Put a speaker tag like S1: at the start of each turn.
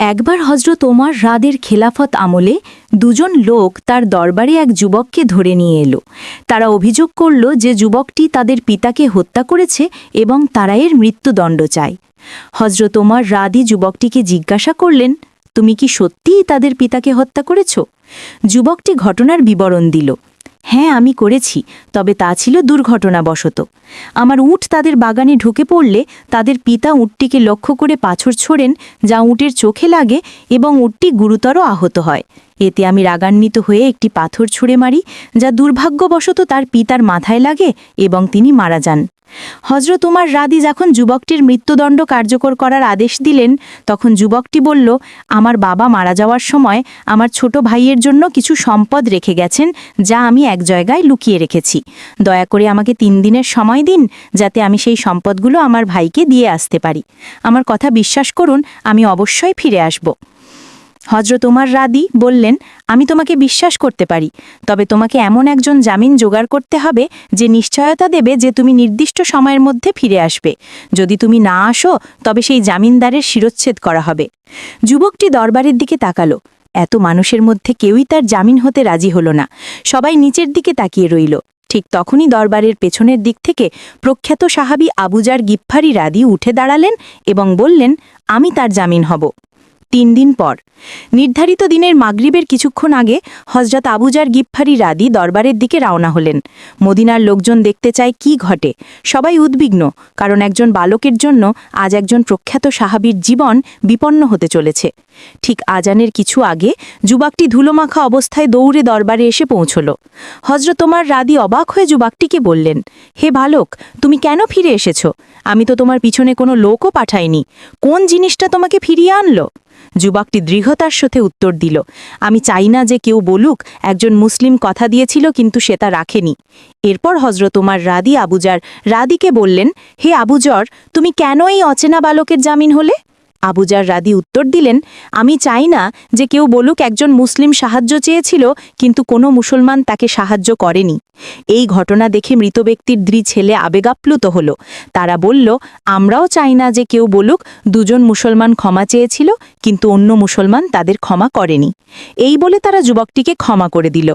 S1: একবার হজরত ওমর রাদের খেলাফত আমলে দুজন লোক তার দরবারে এক যুবককে ধরে নিয়ে এলো। তারা অভিযোগ করল যে যুবকটি তাদের পিতাকে হত্যা করেছে এবং তারা এর মৃত্যুদণ্ড চায়। হজরত ওমর রাদি যুবকটিকে জিজ্ঞাসা করলেন, তুমি কি সত্যিই তাদের পিতাকে হত্যা করেছ? যুবকটি ঘটনার বিবরণ দিল। হ্যাঁ আমি করেছি, তবে তা ছিল দুর্ঘটনাবশত। আমার উট তাদের বাগানে ঢুকে পড়লে তাদের পিতা উটটিকে লক্ষ্য করে পাছর ছোড়েন, যা উটের চোখে লাগে এবং উটটি গুরুতর আহত হয়। এতে আমি রাগান্বিত হয়ে একটি পাথর ছুঁড়ে মারি, যা দুর্ভাগ্যবশত তার পিতার মাথায় লাগে এবং তিনি মারা যান। হজরত উমার রাদি যখন যুবকটির মৃত্যুদণ্ড কার্যকর করার আদেশ দিলেন, তখন যুবকটি বলল, আমার বাবা মারা যাওয়ার সময় আমার ছোট ভাইয়ের জন্য কিছু সম্পদ রেখে গেছেন, যা আমি এক জায়গায় লুকিয়ে রেখেছি। দয়া করে আমাকে তিন দিনের সময় দিন, যাতে আমি সেই সম্পদগুলো আমার ভাইকে দিয়ে আসতে পারি। আমার কথা বিশ্বাস করুন, আমি অবশ্যই ফিরে আসব। হজরত উমার রাদি বললেন, আমি তোমাকে বিশ্বাস করতে পারি, তবে তোমাকে এমন একজন জামিন জোগাড় করতে হবে যে নিশ্চয়তা দেবে যে তুমি নির্দিষ্ট সময়ের মধ্যে ফিরে আসবে। যদি তুমি না আসো, তবে সেই জামিনদারের শিরচ্ছেদ করা হবে। যুবকটি দরবারের দিকে তাকালো। এত মানুষের মধ্যে কেউই তার জামিন হতে রাজি হলো না। সবাই নিচের দিকে তাকিয়ে রইল। ঠিক তখনই দরবারের পেছনের দিক থেকে প্রখ্যাত সাহাবি আবুজার গিফফারি রাদি উঠে দাঁড়ালেন এবং বললেন, আমি তার জামিন হব। তিন দিন পর। নির্ধারিত দিনের মাগরিবের কিছুক্ষণ আগে হজরত আবুজার গিফফারি রাদি দরবারের দিকে রওনা হলেন। মদিনার লোকজন দেখতে চায় কি ঘটে। সবাই উদ্বিগ্ন, কারণ একজন বালকের জন্য আজ একজন প্রখ্যাত সাহাবীর জীবন বিপন্ন হতে চলেছে। ঠিক আজানের কিছু আগে যুবাকটি ধুলোমাখা অবস্থায় দৌড়ে দরবারে এসে পৌঁছল। হজরত তোমার রাদি অবাক হয়ে যুবাকটিকে বললেন, হে বালক, তুমি কেন ফিরে এসেছ? আমি তো তোমার পিছনে কোনো লোকও পাঠাইনি। কোন জিনিসটা তোমাকে ফিরিয়ে আনলো? যুবকটি দৃঢ়তার সাথে উত্তর দিল, আমি চাই না যে কেউ বলুক, একজন মুসলিম কথা দিয়েছিল কিন্তু সে তা রাখেনি। এরপর হজরত তোমার রাদি আবুজার রাদিকে বললেন, হে আবুজর তুমি কেন এই অচেনা বালকের জামিন হলে? আবুজার রাদি উত্তর দিলেন, আমি চাই না যে কেউ বলুক একজন মুসলিম সাহায্য চেয়েছিল, কিন্তু কোনো মুসলমান তাকে সাহায্য করেনি। এই ঘটনা দেখে মৃত ব্যক্তির দ্রি ছেলে আবেগাপ্লুত হল। তারা বলল, আমরাও চাই না যে কেউ বলুক দুজন মুসলমান ক্ষমা চেয়েছিল, কিন্তু অন্য মুসলমান তাদের ক্ষমা করেনি। এই বলে তারা যুবকটিকে ক্ষমা করে দিল।